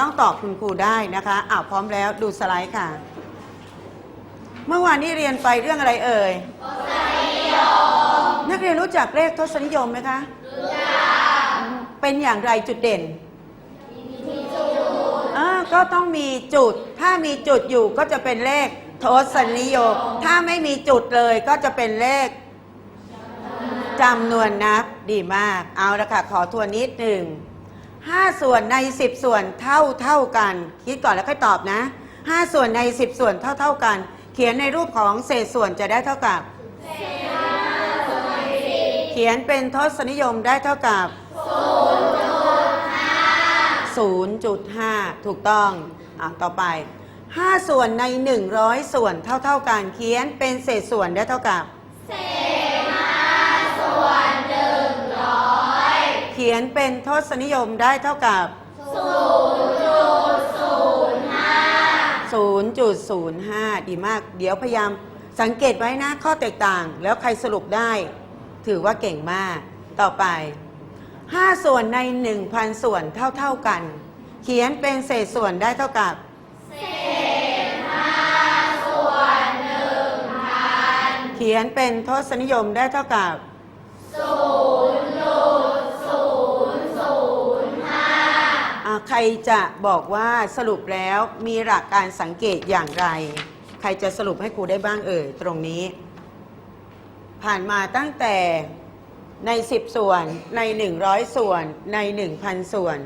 เรียนต้องตอบคุณครูได้นะคะอ้าวพร้อมแล้วดูสไลด์ค่ะ เมื่อวานนี้เรียนไปเรื่องอะไรเอ่ยนักเรียนรู้จักเลขทศนิยมไหมคะ รู้จัก เป็นอย่างไรจุดเด่นอ่าก็ต้องมีจุด ถ้ามีจุดอยู่ก็จะเป็นเลขทศนิยม ถ้าไม่มีจุดเลยก็จะเป็นเลขจำนวนนับ ดีมาก เอาละค่ะ ขอทวนนิดหนึ่ง ห้าส่วนในสิบส่วนเท่าเท่ากัน คิดก่อนแล้วค่อยตอบนะห้าส่วนในสิบส่วนเท่าเท่ากัน เขียนในรูปของเศษส่วนจะได้เท่ากับเขียนเป็นทศนิยมได้เท่ากับ 0.5 ถูกต้องอะต่อไป 5 ส่วนใน 100 ส่วนเท่าเท่ากันเขียนเป็นเศษส่วนได้เท่ากับเศษ ขียนเป็นทศนิยมได้เท่ากับ 0.05 ดีมาก เดี๋ยวพยายามสังเกตไว้นะข้อแตกต่าง แล้วใครสรุปได้ ถือว่าเก่งมาก ต่อไป 5 ส่วนใน 1,000 ส่วนเท่าเท่าๆกัน เขียนเป็นเศษส่วนได้เท่ากับเศษ5ส่วน1,000เขียนเป็นทศนิยมได้เท่ากับ ใครจะบอกว่าสรุปแล้วมีหลักการสังเกตอย่างไร ใครจะสรุปให้ครูได้บ้างเอ่ยตรงนี้ ผ่านมาตั้งแต่ใน 10 ส่วนใน 100 ส่วนใน 1,000 ส่วน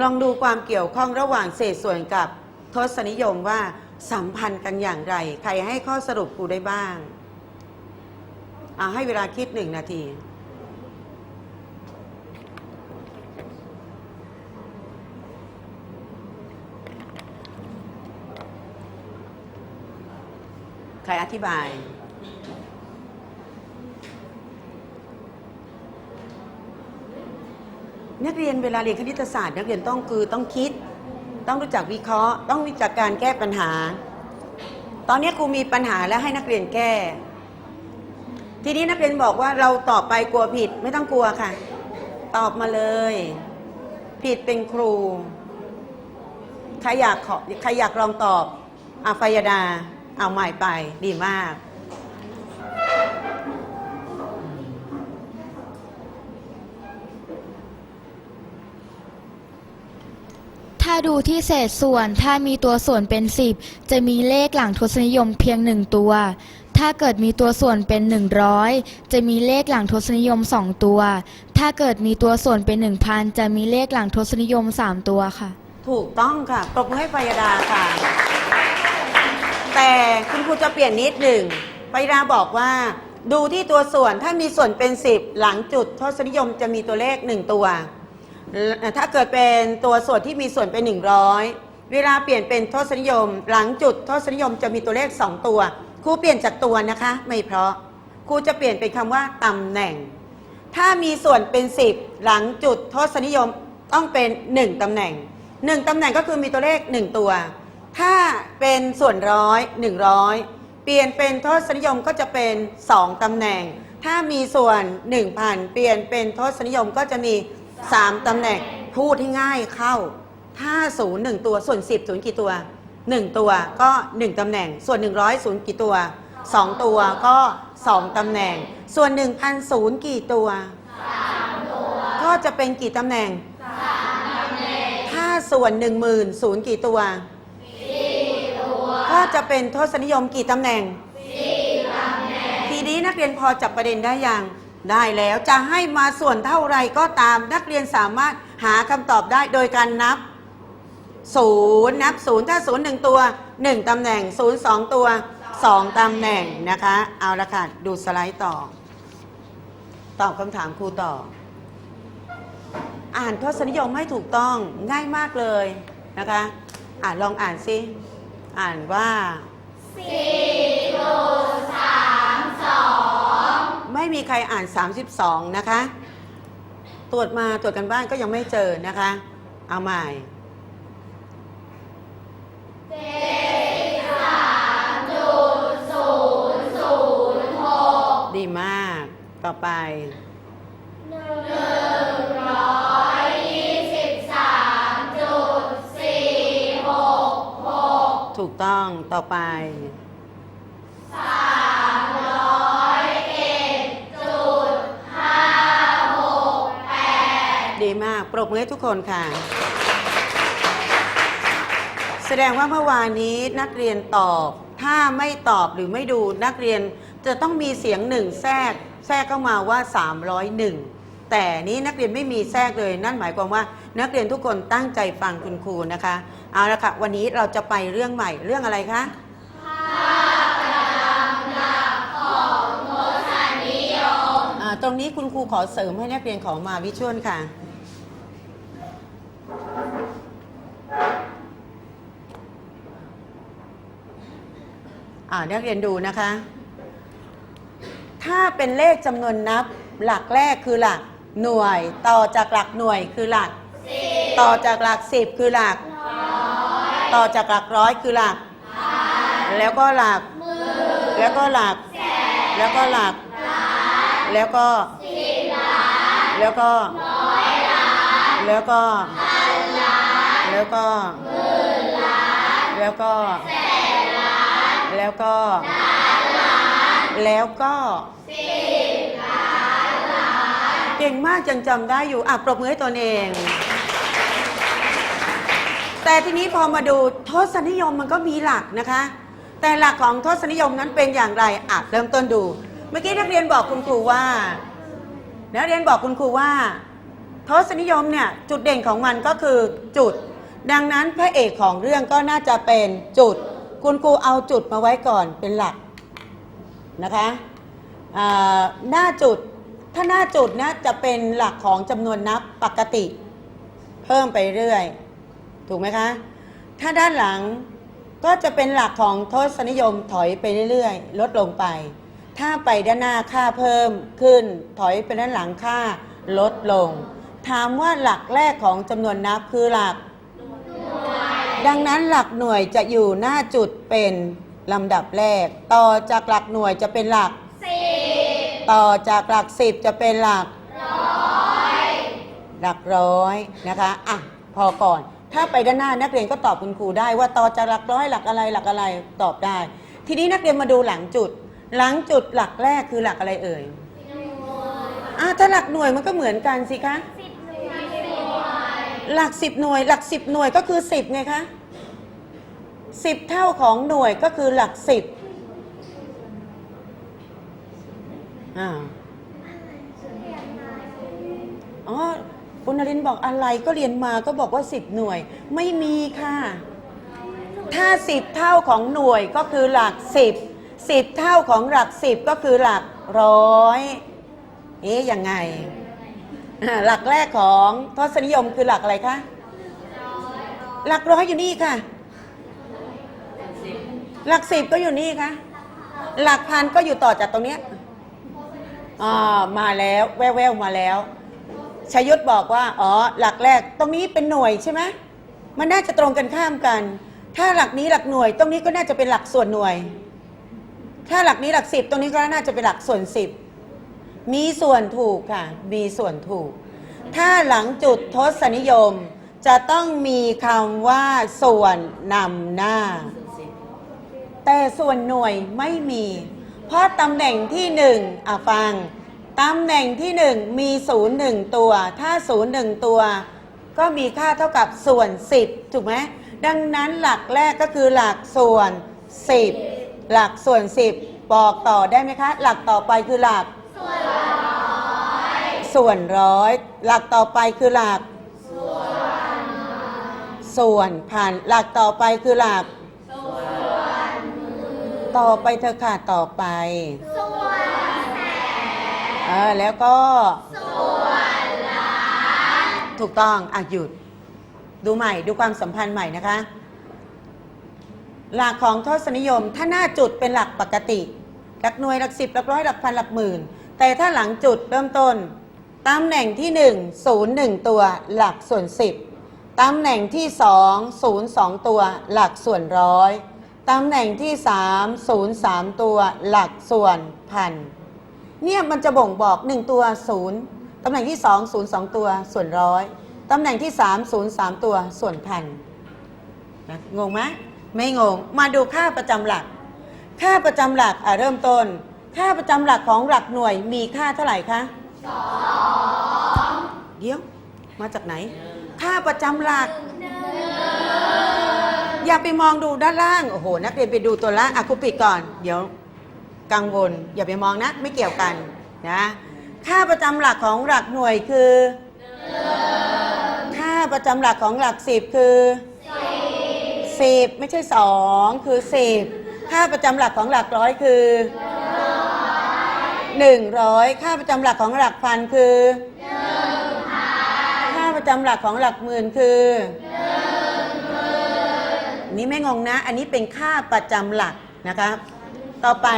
ลองดูความเกี่ยวข้องระหว่างเศษส่วนกับทศนิยมว่าสัมพันธ์กันอย่างไร ใครให้ข้อสรุปครูได้บ้างอาให้เวลาคิดหนึ่งนาที ใครอธิบาย นักเรียนเวลาเรียนคณิตศาสตร์ นักเรียนต้องคือต้องคิด ต้องรู้จักวิเคราะห์ ต้องรู้จักการแก้ปัญหา ตอนนี้ครูมีปัญหาแล้วให้นักเรียนแก้ ทีนี้นักเรียนบอกว่าเราตอบไปกลัวผิดไม่ต้องกลัวค่ะ ตอบมาเลย ผิดเป็นครูใครอยากขอใครอยากลองตอบอาฟยดา เอาใหม่ไปดีมาก ถ้าดูที่เศษส่วนถ้ามีตัวส่วนเป็น 10 จะมีเลขหลังทศนิยมเพียง1ตัว ถ้าเกิดมีตัวส่วนเป็น 100 จะมีเลขหลังทศนิยม 2 ตัว ถ้าเกิดมีตัวส่วนเป็น 1,000 จะมีเลขหลังทศนิยม 3 ตัวค่ะ ถูกต้องค่ะปรบมือให้ปยดาค่ะ แต่คุณครูจะเปลี่ยนนิดหนึ่งปยดาบอกว่า ดูที่ตัวส่วนถ้ามีส่วนเป็น 10 หลังจุดทศนิยมจะมีตัวเลข 1 ตัว ถ้าเกิดเป็นตัวส่วนที่มีส่วนเป็น 100 เวลาเปลี่ยนเป็นทศนิยม หลังจุดทศนิยมจะมีตัวเลข 2 ตัวครูเปลี่ยนจากตัวนะคะ ไม่เพราะครูจะเปลี่ยนเป็นคำว่าตำแหน่ง ถ้ามีส่วนเป็น 10 หลังจุดทศนิยมต้องเป็น 1ตำแหน่ง 1ตำแหน่งก็คือมีตัวเลข 1 ตัว ถ้าเป็นส่วนร้อย 100 เปลี่ยนเป็นทศนิยมก็จะเป็น 2 ตำแหน่ง ถ้ามีส่วน 1,000 เปลี่ยนเป็นทศนิยมก็จะมี 3 ตำแหน่ง พูดให้ง่ายเข้า ถ้าศูนย์หนึ่งตัวส่วน 10ศูนย์กี่ตัว 1 ตัวก็ 1 ตำแหน่ง ส่วน 100ศูนย์กี่ตัว 2 ตัวก็ 2 ตำแหน่ง ส่วน 1,000ศูนย์กี่ตัว 3 ตัว ก็จะเป็นกี่ตำแหน่ง 3 ตำแหน่ง ถ้าส่วน 1 0,000ศูนย์กี่ตัว จะเป็นทศนิยมกี่ตำแหน่ง4ตำแหน่ง ทีนี้นักเรียนพอจับประเด็นได้ยัง ได้แล้วจะให้มาส่วนเท่าไรก็ตาม นักเรียนสามารถหาคำตอบได้โดยการนับศูนย์นับศูนย์ถ้าศูนย์หนึ่งตัวหนึ่งตำแหน่งศูนย์สองตัวสองตำแหน่งนะคะ เอาละค่ะ ดูสไลด์ต่อ ตอบคำถามครูต่อ อ่านทศนิยมให้ถูกต้องง่ายมากเลยนะคะ อ่านลองอ่านซิ อ่านว่าไม่มีใครอ่าน 32 นะคะ ตรวจมาตรวจกันบ้านก็ยังไม่เจอนะคะ เอาใหม่ดีมาก ต่อไป123.4 ถูกต้องต่อไปสามร้อยเอ็ดีมาก ปรบมือให้ทุกคนค่ะ แสดงว่าเมื่อวานนี้นักเรียนตอบ ถ้าไม่ตอบหรือไม่ดูนักเรียนจะต้องมีเสียงหนึ่งแทรก แทรกเข้ามาว่า 301แต่นี้นักเรียนไม่มีแทรกเลย นั่นหมายความว่า นักเรียนทุกคนตั้งใจฟังคุณครูนะคะ เอาละค่ะ วันนี้เราจะไปเรื่องใหม่เรื่องอะไรคะอ่าตรงนี้คุณครูขอเสริมให้นักเรียนของมาวิชวลค่ะอ่านักเรียนดูนะคะ ถ้าเป็นเลขจำนวนนับหลักแรกคือหลักหน่วย ต่อจากหลักหน่วยคือหลัก ต่อจากหลักสิบคือหลัก ต่อจากหลักร้อยคือหลัก แล้วก็หลัก แล้วก็หลัก แล้วก็หลัก แล้วก็แล้วก็แล้วก็แล้วก็แล้วก็แล้วก็แล้วก็เก่งมากจังจำได้อยู่อะปรบมือให้ตนเอง แต่ทีนี้พอมาดูทศนิยมมันก็มีหลักนะคะ แต่หลักของทศนิยมนั้นเป็นอย่างไรอะเริ่มต้นดู เมื่อกี้นักเรียนบอกคุณครูว่านักเรียนบอกคุณครูว่า ทศนิยมเนี่ยจุดเด่นของมันก็คือจุด ดังนั้นพระเอกของเรื่องก็น่าจะเป็นจุด คุณครูเอาจุดมาไว้ก่อนเป็นหลักนะคะอ่าหน้าจุดถ้าหน้าจุดนะจะเป็นหลักของจำนวนนับปกติ เพิ่มไปเรื่อย ถูกไหมคะ ถ้าด้านหลังก็จะเป็นหลักของทศนิยมถอยไปเรื่อยๆ ลดลงไป ถ้าไปด้านหน้าค่าเพิ่มขึ้น ถอยไปด้านหลังค่าลดลง ถามว่าหลักแรกของจำนวนนับคือหลัก ดังนั้นหลักหน่วยจะอยู่หน้าจุดเป็นลำดับแรก ต่อจากหลักหน่วยจะเป็นหลัก ต่อจากหลักสิบจะเป็นหลัก หลักร้อยนะคะ อะ พอก่อน ถ้าไปด้านหน้านักเรียนก็ตอบคุณครูได้ว่าต่อจากหลักร้อยหลักอะไรหลักอะไรตอบได้ ทีนี้นักเรียนมาดูหลังจุด หลังจุดหลักแรกคือหลักอะไรเอ่ยอะถ้าหลักหน่วยมันก็เหมือนกันสิคะหลักสิบหน่วย หลักสิบหน่วยก็คือสิบไงคะสิบเท่าของหน่วยก็คือหลักสิบอ๋อ คุณนรินทร์บอกอะไรก็เรียนมาก็บอกว่า 10 หน่วย ไม่มีค่ะ ถ้า 10 เท่าของหน่วยก็คือหลัก 10 10 เท่าของหลัก 10 ก็คือหลักร้อยเอ๊ะยังไง หลักแรกของทศนิยมคือหลักอะไรคะหลักร้อยอยู่นี่ค่ะ หลักสิบก็อยู่นี่ค่ะ หลักพันก็อยู่ต่อจากตรงเนี้ยอ่ามาแล้ว แววๆมาแล้ว ชยุทธบอกว่า อ๋อ หลักแรก ตรงนี้เป็นหน่วยใช่ไหมมันน่าจะตรงกันข้ามกัน ถ้าหลักนี้หลักหน่วย ตรงนี้ก็น่าจะเป็นหลักส่วนหน่วย ถ้าหลักนี้หลักสิบ ตรงนี้ก็น่าจะเป็นหลักส่วนสิบ มีส่วนถูกค่ะ มีส่วนถูก ถ้าหลังจุดทศนิยม จะต้องมีคำว่าส่วนนำหน้า แต่ส่วนหน่วยไม่มี เพราะตำแหน่งที่หนึ่งอะฟัง ตำแหน่งที่หนึ่งมีศูนย์หนึ่งตัว ถ้าศูนย์หนึ่งตัว ก็มีค่าเท่ากับส่วนสิบถูกไหมดังนั้นหลักแรกก็คือหลักส่วนสิบหลักส่วนสิบบอกต่อได้ไหมคะ หลักต่อไปคือหลัก ส่วนร้อยหลักต่อไปคือหลัก ส่วนพันหลักต่อไปคือหลักต่อไปเธอะค่ะต่อไปเออแล้วก็ ถูกต้องอะหยุด ดูใหม่ ดูความสัมพันธ์ใหม่นะคะ หลักของทศนิยม ถ้าหน้าจุดเป็นหลักปกติ หลักหน่วยหลักสิบหลักร้อยหลักพันหลักหมื่น แต่ถ้าหลังจุดเริ่มต้นตำแหน่งที่หนึ่งศูนย์หนึ่งตัวหลักส่วนสิบตำแหน่งที่สองศูนย์สองตัวหลักส่วนร้อยตำแหน่งที่สามศูนย์สามตัวหลักส่วนพัน เนี่ยมันจะบ่งบอก 1 ตัว 0ตำแหน่งที่ 2 0 2 ตัวส่วนร้อยตำแหน่งที่ 3 0 3 ตัวส่วนพันนะงงไหมไม่งง มาดูค่าประจำหลัก ค่าประจำหลักอะเริ่มต้น ค่าประจำหลักของหลักหน่วยมีค่าเท่าไหร่คะสองเดี๋ยว มาจากไหน ค่าประจำหลักอย่าไปมองดูด้านล่าง โอ้โห นักเรียนไปดูตัวล่างอะครูปิดก่อน เดี๋ยว กังวล อย่าไปมองนะ ไม่เกี่ยวกันนะค่าประจำหลักของหลักหน่วยคือ ค่าประจำหลักของหลักสิบคือสิบไม่ใช่สองคือสิบค่าประจำหลักของหลักร้อยคือหนึ่งร้อยค่าประจำหลักของหลักพันคือค่าประจำหลักของหลักหมื่นคืออันนี้ไม่งงนะ อันนี้เป็นค่าประจำหลักนะคะ ต่อไป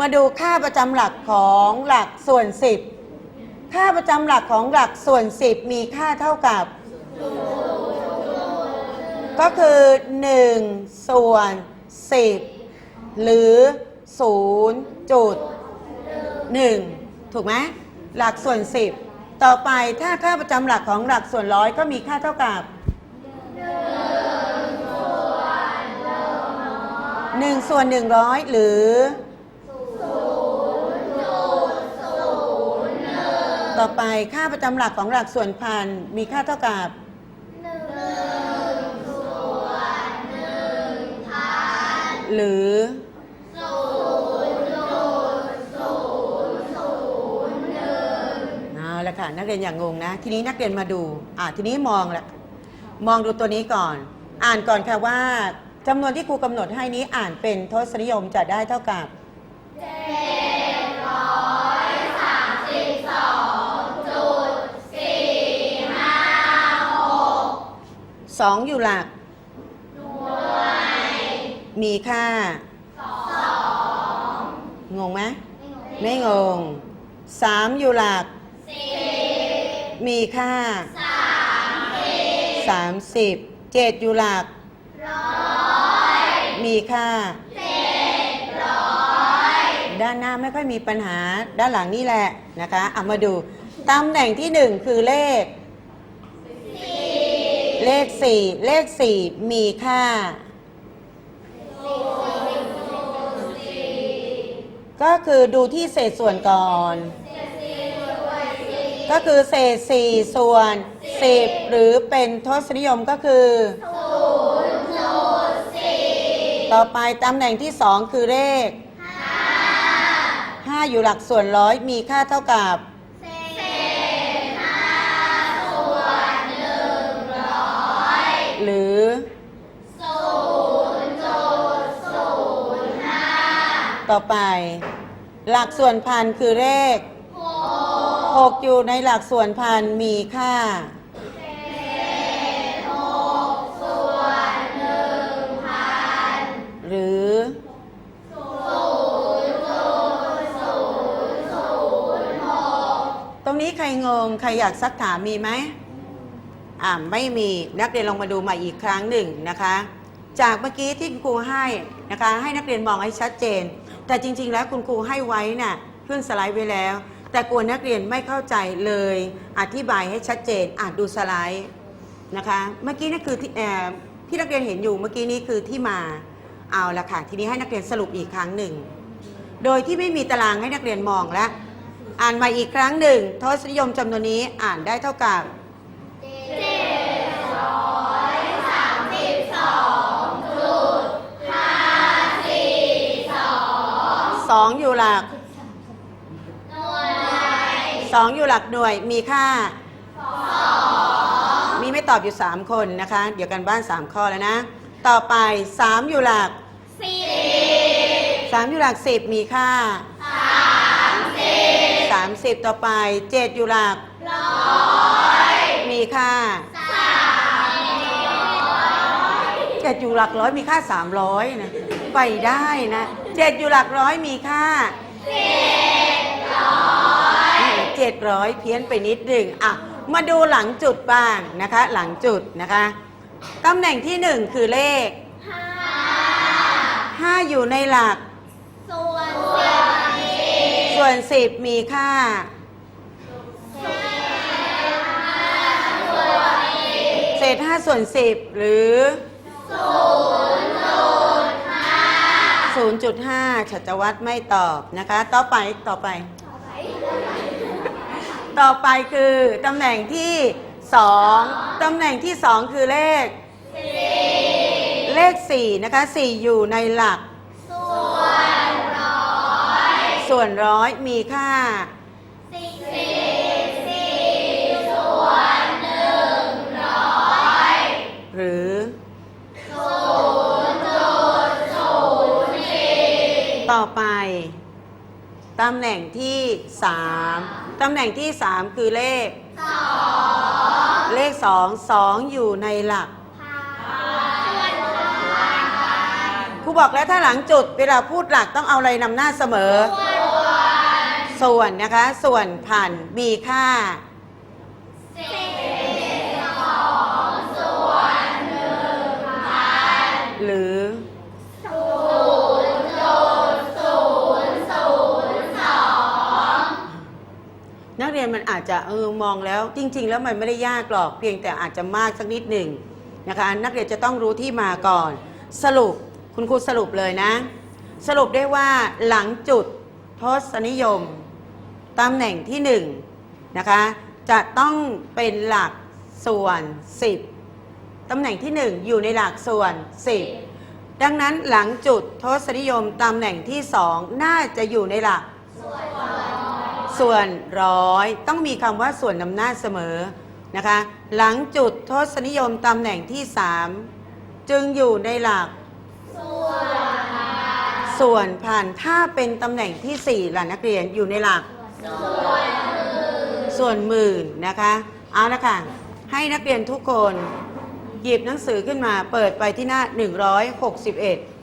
มาดูค่าประจำหลักของหลักส่วนสิบค่าประจำหลักของหลักส่วนสิบมีค่าเท่ากับ ก็คือ 1 ส่วน 10 หรือ 0 จุด 1 ถูกไหมหลักส่วน 10 ต่อไปถ้าค่าประจำหลักของหลักส่วนร้อยก็มีค่าเท่ากับ 1 ส่วน100 หรือต่อไปค่าประจำหลักของหลักส่วนพันมีค่าเท่ากับหรือเอาละค่ะนักเรียนอย่างงงนะ ทีนี้นักเรียนมาดู อ่าทีนี้มองละมองดูตัวนี้ก่อน อ่านก่อนค่ะว่า จำนวนที่ครูกำหนดให้นี้อ่านเป็นทศนิยมจะได้เท่ากับสองอยู่หลัก มีค่า งงไหมไม่งงสามอยู่หลัก มีค่าสามสิบเจ็ ดอยู่หลักมีค่าด้านหน้าไม่ค่อยมีปัญหาด้านหลังนี่แหละนะคะเอามาดูตำแหน่งที่หนึ่งคือเลขเลขสี่เลขสี่มีค่า ก็คือดูที่เศษส่วนก่อน ก็คือเศษสี่ส่วนสิบหรือเป็นทศนิยมก็คือ ต่อไปตำแหน่งที่สองคือเลขห้าอยู่หลักส่วนร้อยมีค่าเท่ากับหรือต่อไป หลักส่วนพันคือเลขหกอยู่ในหลักส่วนพันมีค่า นี้ใครงง ใครอยากซักถามมีไหมอ่าไม่มีนักเรียนลองมาดูใหม่อีกครั้งหนึ่งนะคะ จากเมื่อกี้ที่คุณครูให้นะคะ ให้นักเรียนมองให้ชัดเจน แต่จริง ๆ แล้วคุณครูให้ไว้น่ะขึ้นสไลด์ไว้แล้ว แต่กลัวนักเรียนไม่เข้าใจเลย อธิบายให้ชัดเจนอ่านดูสไลด์นะคะ เมื่อกี้นี่คือที่เอ่อที่นักเรียนเห็นอยู่เมื่อกี้นี้คือที่มาเอาละค่ะทีนี้ให้นักเรียนสรุปอีกครั้งหนึ่ง โดยที่ไม่มีตารางให้นักเรียนมองแล้ว อ่านใหม่อีกครั้งหนึ่ง ทศนิยมจำนวนนี้อ่านได้เท่ากับสองอยู่หลักสองอยู่หลักหน่วยมีค่า มีไม่ตอบอยู่สามคนนะคะ เดี๋ยวกันบ้านสามข้อแล้วนะ ต่อไปสามอยู่หลักสามอยู่หลักสิบมีค่า สามสิบต่อไปเจ็ดอยู่หลักมีค่าเจ็ดอยู่หลักร้อยมีค่าสามร้อยนะไปได้นะเจ็ดอยู่หลักร้อยมีค่าเจ็ดร้อยเพี้ยนไปนิดหนึ่งอะมาดูหลังจุดบ้างนะคะ หลังจุดนะคะตำแหน่งที่หนึ่งคือเลขห้าอยู่ในหลักส่วน สิบมีค่าเศษห้าส่วนสิบหรือ0.5ชัจวัตรไม่ตอบนะคะ ต่อไปต่อไป ต่อไปคือตำแหน่งที่2ตำแหน่งที่2คือเลขเลข4นะคะ4อยู่ในหลัก ส่วนร้อยมีค่าหรือต่อไป ตำแหน่งที่3ตำแหน่งที่3คือเลขเลข2 2อยู่ในหลักครูบอกแล้วถ้าหลังจุดเวลาพูดหลักต้องเอาอะไรนำหน้าเสมอ ส่วนนะคะ ส่วนผ่านมีค่าหรือนักเรียนมันอาจจะเออมองแล้ว จริง ๆ แล้วมันไม่ได้ยากหรอกเพียงแต่อาจจะมากสักนิดหนึ่งนะคะ นักเรียนจะต้องรู้ที่มาก่อน สรุปคุณครูสรุปเลยนะ สรุปได้ว่าหลังจุดทศนิยม ตำแหน่งที่หนึ่งนะคะจะต้องเป็นหลักส่วน 10 ตำแหน่งที่หนึ่งอยู่ในหลักส่วน 10 ดังนั้นหลังจุดทศนิยมตำแหน่งที่สองน่าจะอยู่ในหลักส่วนร้อยต้องมีคำว่าส่วนนำหน้าเสมอนะคะหลังจุดทศนิยมตำแหน่งที่สามจึงอยู่ในหลักส่วนผ่านถ้าเป็นตำแหน่งที่สี่ล่ะนักเรียนอยู่ในหลัก ส่วนหมื่นนะคะ เอาละค่ะ ให้นักเรียนทุกคน หยิบหนังสือขึ้นมาเปิดไปที่หน้า 161